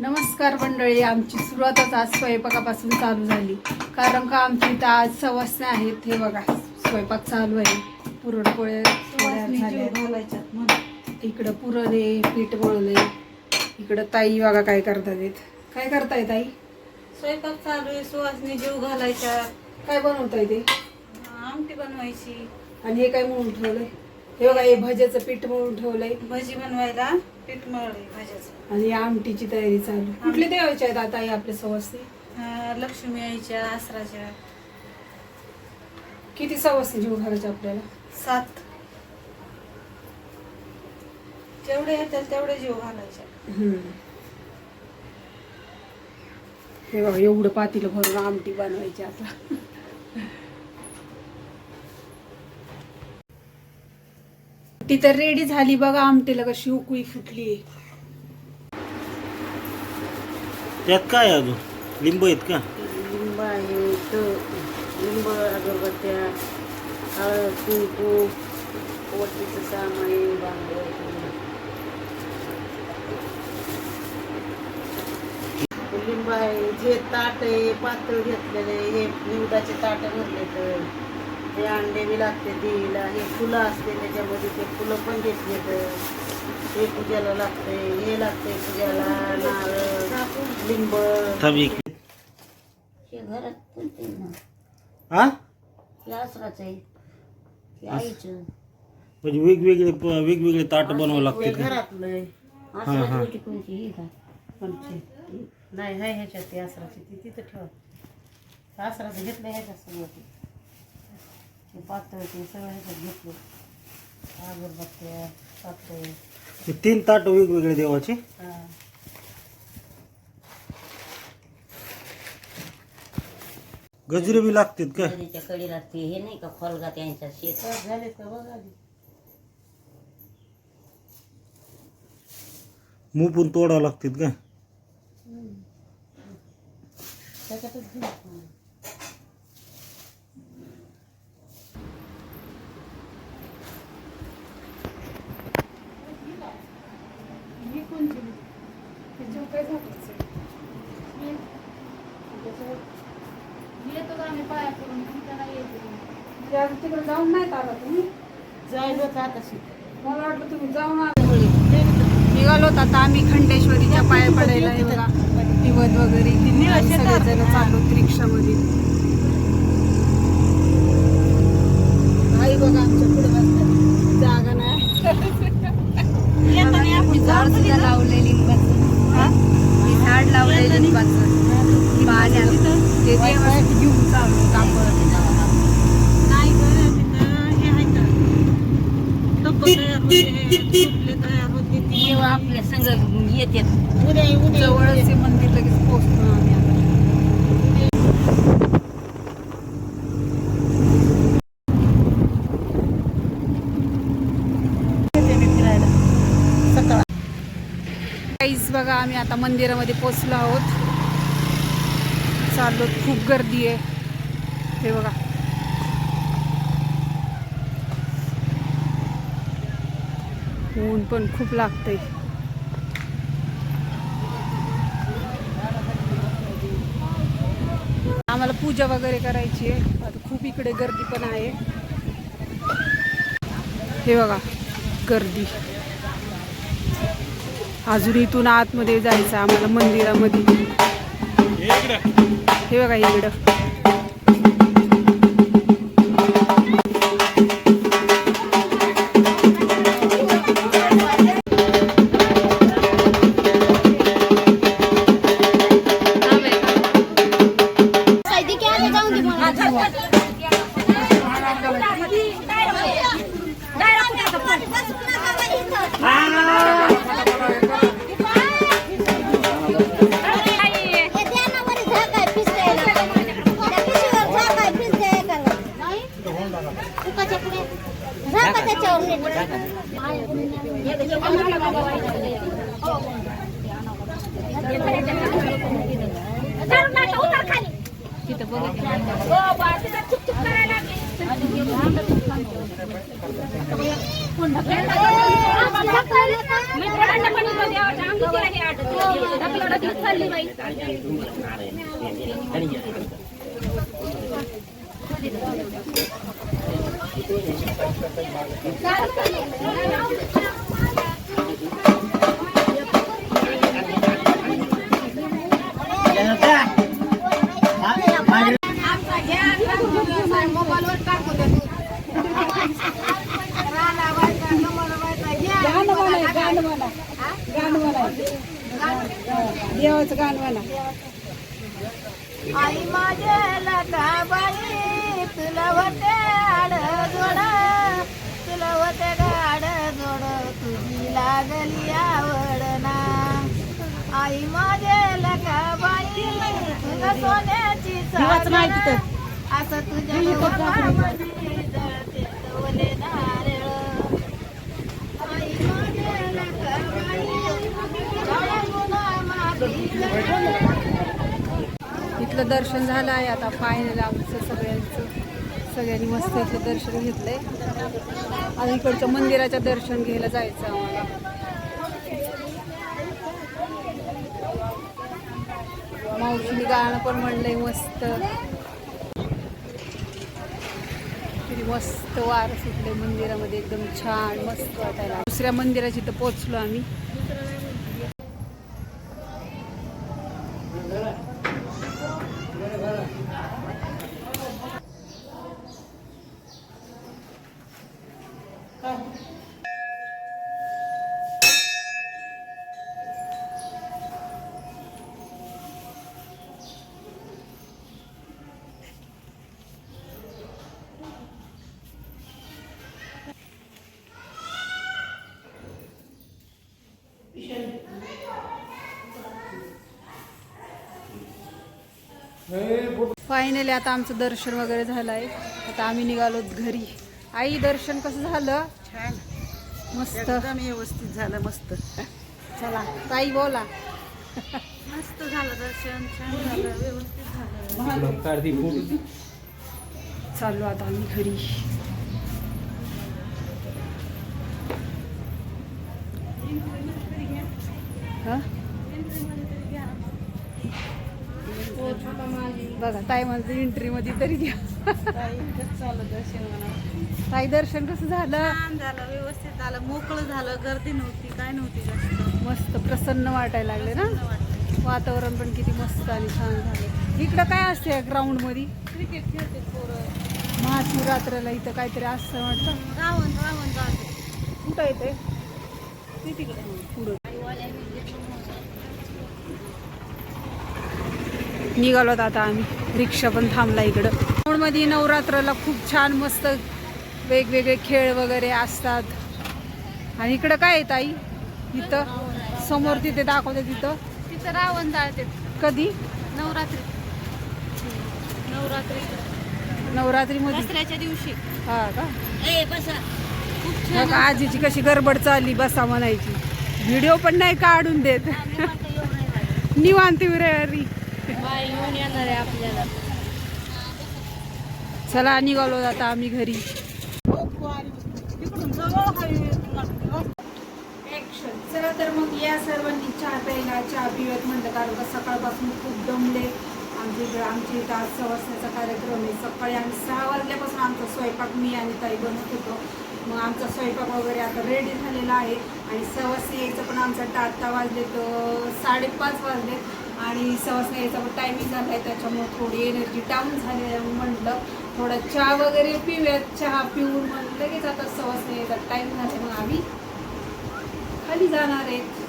नमस्कार मंडळी आमची सुरुवातच आज स्वयंपाकापासून चालू झाली. कारण का आमच्या इथं आज सवासण्या आहेत हे बघा स्वयंपाक चालू आहे. पुरणपोळे तयार झाल्या. इकडं पुरण आहे पीठ मळले इकडं ताई बघा काय करतात आहेत. काय करताय ताई? स्वयंपाक चालू आहे सुवासनी जीव घालायच्या काय बनवताय ते? आमटी बनवायची. आणि हे काय म्हणून ठेवलंय? हे बघा हे भज्याचं पीठ मळून ठेवलंय. भजी बनवायला. पीठ मळले भाज्याचं. आणि आमटीची तयारी चालू. कुठले देवाचे आहेत आता हे आपले सवासने अं, लक्ष्मी आईच्या आसराच्या. किती सवासने जीव घालायचे आपल्याला? सात. जेवढे येतील तेवढे जीव घालायच्या हम्म. हे बघा एवढं पातीला भरून आमटी बनवायची आता. ती तर रेडी झाली बघा आमटीला कशी उकळी फुटली. त्यात काय आहे अजून? लिंब आहेत का? लिंब आहे लिंब अगरबत्त्या हळद कुंकू सामान बांगड्या लिंब. आहे जे ताट आहे पातळ घेतलेले हे निवदाचे ताट भरले तर हे अंडे बी लागते देवीला हे फुलं असते त्याच्यामध्ये ते फुलं पण घेतले तर हे पूजाला लागते हे लागते पूजाला नारळ लिंब. थांब एक हे घरात ना. हा आसराचं आहे. हे आईचं. म्हणजे वेगवेगळे वेगवेगळे ताट बनवावं लागते घरातलं. आसराची कोणती ही का? कोणची? नाही हाय ह्याच्यात ते आसराची. ती तिथं ठेवा. आसराचं घेतलं ह्याच्यात सगळं ते पातळ ते सगळं ह्याच्यात घेतलं. अगरबत्त्या पातळ. हे तीन ताट वेगवेगळे देवाचे? हा. गजरे बी लागतात का? नदीच्या कडीला ते हे नाही का खोलगा त्यांचा शेत तर झाले का बघ आधी. मूग पण तोडावं लागतात का? त्याच्यातच घेऊ. तिकडे जाऊन नाहीत आला तुम्ही? जायचं होतं आता. मला वाटलं तुम्ही जाऊन निघालो आता आम्ही खंडेश्वरीच्या पाया पडायला दिवत वगैरे सगळेजण चाललो रिक्षामध्ये. आई बघा आमच्या पुढे बसतात जागा नाही. झाड सुद्धा लावले लिंबाचं मी झाड लावले लिंबाचं पाण्यात ते देवासाठी घेऊन चालू कापड नाही गं, तिथं हे आहे का? डब्बं तयार होते, ती. तेव्हा आपल्या संग येते उद्या उद्या जवळच हे मंदिर लगेच पोहोचतो आम्ही आता काहीच बघा आम्ही आता मंदिरामध्ये पोचलो आहोत चाललो खूप गर्दी आहे हे बघा ऊन पण खूप लागतंय. आम्हाला पूजा वगैरे करायची आहे. आता खूप इकडे गर्दी पण आहे. हे बघा गर्दी. अजून इथून आतमध्ये जायचं आम्हाला मंदिरामध्ये. हे बघा इकडं. गाणं म्हणा. म्हणा. म्हणा देवाचं गाणं म्हणा. आई माझ्या लकाबाई तुला होते आड जोड. तुला होते गाड जोड तुझी लागली आवडना आई माझ्या लकाबाई तुझं सोन्याची चादर असं तुझ्या डोळ्यामध्ये जळते तवले नारळ. आई माती जळ इथलं दर्शन झालं आहे. आता फायनल आमचं सगळ्यांचं सगळ्यांनी मस्त इथलं दर्शन आहे आणि इकडच्या मंदिराचं दर्शन घ्यायला जायचं आम्हाला. मावशीने गाणं पण म्हणलंय मस्त. किती मस्त वार सुटले मंदिरामध्ये. एकदम छान मस्त वाटायला. दुसऱ्या मंदिराची तर पोचलो आम्ही. फायनली आता आमचं दर्शन वगैरे झालं आहे आता आम्ही निघालो घरी. आई दर्शन कसं झालं? छान. मस्त. एकदम व्यवस्थित झालं मस्त. चला ताई बोला. मस्त झालं दर्शन छान झालं व्यवस्थित झालं. चाललो आता आम्ही घरी. हा? बघा ताई म्हणते एंट्री मध्ये तरी घ्या. ताई दर्शन कसं झालं? झालं व्यवस्थित झालं. मोकळं झालं गर्दी नव्हती काय नव्हती जास्त. मस्त प्रसन्न वाटायला लागले ना? वातावरण पण किती मस्त आणि छान झालं. इकडं काय असते ग्राउंडमध्ये? क्रिकेट खेळते पोरं. महाशिवरात्रीला इथं काहीतरी असतं वाटतं. रावण रावण जाते कुठं येते पुढं. निघालोत आता आम्ही. रिक्षा पण थांबला इकडं. मध्ये नवरात्राला खूप छान मस्त वेगवेगळे खेळ वगैरे असतात. आणि इकडं काय आहे ताई? इथं? समोर तिथे दाखवते तिथं. तिथं रावण जाळते. कधी? नवरात्री. नवरात्री. नवरात्रीमध्ये. दसऱ्याच्या दिवशी. हा का? मग आजीची कशी गडबड चालली बसा म्हणायची. व्हिडिओ पण नाही काढून देत. निवांत विररी बाय येऊन येणार आहे आपल्याला. चला निघालो आता आम्ही घरी. चला तर मग या सर्वांनी चहा प्यायला चहा पिऊयात म्हणलं कारण का सकाळपासून खूप दमले. आमच्या इकडे आमच्या इथं आज सवासण्याचा कार्यक्रम आहे. सकाळी आम्ही सहा वाजल्यापासून आमचा स्वयंपाक मी आणि ताई बनवत होतो. मग आमचा स्वयंपाक वगैरे आता रेडी झालेला आहे. आणि सवासने यायचं पण आमचा आत्ता वाजले तर साडेपाच वाजले आणि सवासने यायचा पण टायमिंग झाला आहे त्याच्यामुळे थोडी एनर्जी डाऊन झाली आहे. म्हटलं थोडा चहा वगैरे पिऊयात चहा पिऊन मग लगेच आता सवासने येतात टाईम झाला मग आम्ही खाली जाणार आहेत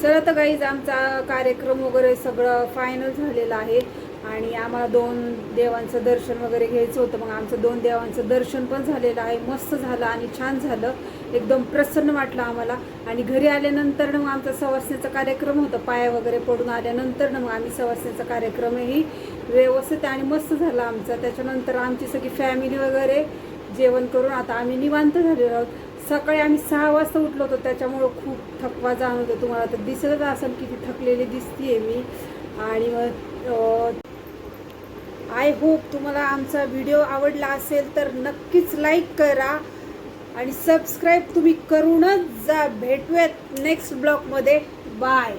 चला तर गाईज आमचा कार्यक्रम वगैरे सगळं फायनल झालेला आहे. आणि आम्हाला दोन देवांचं दर्शन वगैरे घ्यायचं होतं. मग आमचं दोन देवांचं दर्शन पण झालेलं आहे. मस्त झालं आणि छान झालं. एकदम प्रसन्न वाटलं आम्हाला. आणि घरी आल्यानंतर ना मग आमचा सवासण्याचा कार्यक्रम होता. पाया वगैरे पडून आल्यानंतर मग आम्ही सवासण्याचा कार्यक्रमही व्यवस्थित आणि मस्त झाला आमचा. त्याच्यानंतर आमची सगळी फॅमिली वगैरे जेवण करून आता आम्ही निवांत झालेलो आहोत. सकाळी आम्ही सहा वाजता उठलो होतो. त्याच्यामुळं खूप थकवा जाणवतो. होतो तुम्हाला तर दिसतच असेल किती थकलेली दिसतीये मी. आणि मग आय होप तुम्हाला आमचा व्हिडिओ आवडला असेल तर नक्कीच लाईक करा आणि सबस्क्राईब तुम्ही करूनच जा. भेटूयात नेक्स्ट ब्लॉगमध्ये. बाय.